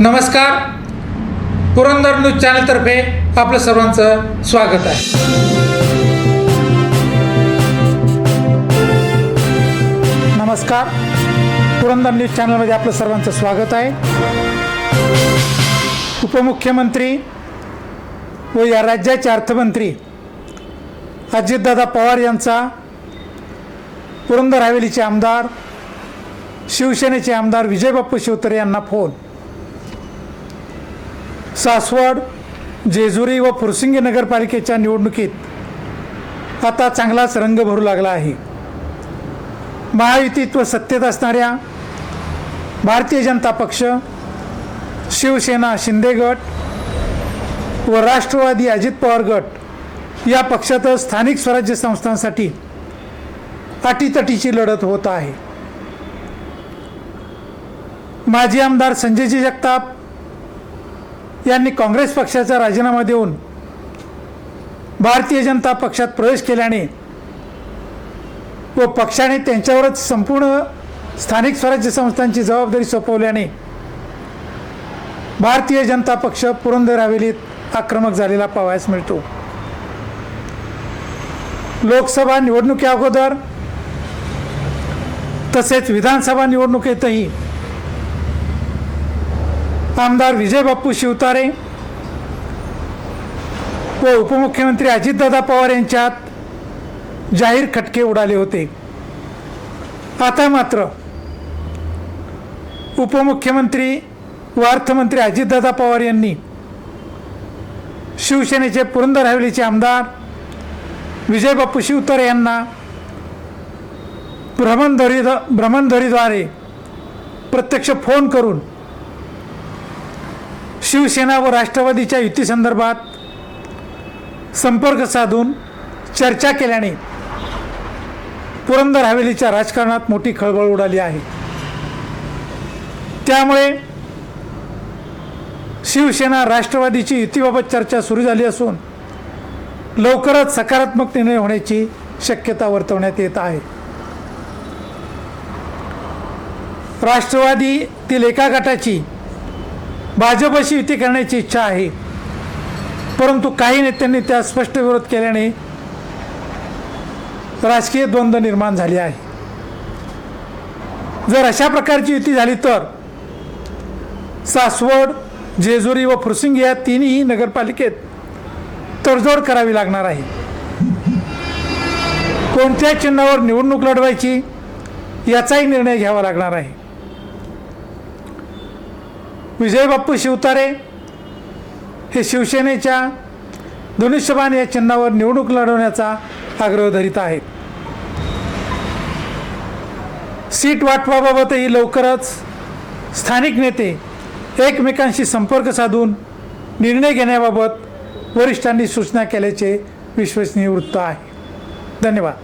नमस्कार. पुरंदर न्यूज चॅनलतर्फे आपलं सर्वांचं स्वागत आहे. नमस्कार. पुरंदर न्यूज चॅनलमध्ये आपलं सर्वांचं स्वागत आहे. उपमुख्यमंत्री व या राज्याचे अर्थमंत्री अजितदादा पवार यांचा पुरंदर हवेलीचे आमदार शिवसेनेचे आमदार विजय बाप्पू शिवतरे यांना फोन. सासवड जेजुरी व फुरसिंगी नगरपालिकेच्या निवडणुकीत आता चांगलाच रंग भरू लागला आहे. महायुतीत व सत्तेत असणाऱ्या भारतीय जनता पक्ष शिवसेना शिंदे गट व राष्ट्रवादी अजित पवार गट या पक्षातच स्थानिक स्वराज्य संस्थांसाठी अटीतटीची लढत होत आहे. माजी आमदार संजयजी जगताप यांनी काँग्रेस पक्षाचा राजीनामा देऊन भारतीय जनता पक्षात प्रवेश केल्याने व पक्षाने त्यांच्यावरच संपूर्ण स्थानिक स्वराज्य संस्थांची जबाबदारी सोपवल्याने भारतीय जनता पक्ष पुरंदर हवेलीत आक्रमक झालेला पाहायस मिळतो. लोकसभा निवडणुकी अगोदर तसेच विधानसभा निवडणुकीतही आमदार विजय बाप्पू शिवतारे व उपमुख्यमंत्री अजितदादा पवार यांच्यात जाहीर खटके उडाले होते. आता मात्र उपमुख्यमंत्री व अर्थमंत्री अजितदादा पवार यांनी शिवसेनेचे पुरंदर हवेलीचे आमदार विजय बाप्पू शिवतारे यांना भ्रमणध्वरी भ्रमणध्वरीद्वारे प्रत्यक्ष फोन करून शिवसेना व राष्ट्रवादीच्या युतीसंदर्भात संपर्क साधून चर्चा केल्याने पुरंदर हवेलीच्या राजकारणात मोठी खळबळ उडाली आहे. त्यामुळे शिवसेना राष्ट्रवादीची युतीबाबत चर्चा सुरू झाली असून लवकरच सकारात्मक निर्णय होण्याची शक्यता वर्तवण्यात येत आहे. राष्ट्रवादीतील एका गटाची भाजपशी युती करण्याची इच्छा आहे. परंतु काही नेत्यांनी त्या स्पष्ट विरोध केल्याने राजकीय द्वंद्व निर्माण झाले आहे. जर अशा प्रकारची युती झाली तर सासवड जेजुरी व फुरसिंग या तिन्ही नगरपालिकेत तडजोड करावी लागणार आहे. कोणत्या चिन्हावर निवडणूक लढवायची याचाही निर्णय घ्यावा लागणार आहे. विजय बाप्पू शिवतारे हे शिवसेनेच्या धनुष्यबाण या चिन्हावर निवडणूक लढवण्याचा आग्रह धरीत आहेत. सीट वाटपाबाबतही लवकरच स्थानिक नेते एकमेकांशी संपर्क साधून निर्णय घेण्याबाबत वरिष्ठांनी सूचना केल्याचे विश्वसनीय वृत्त आहे. धन्यवाद.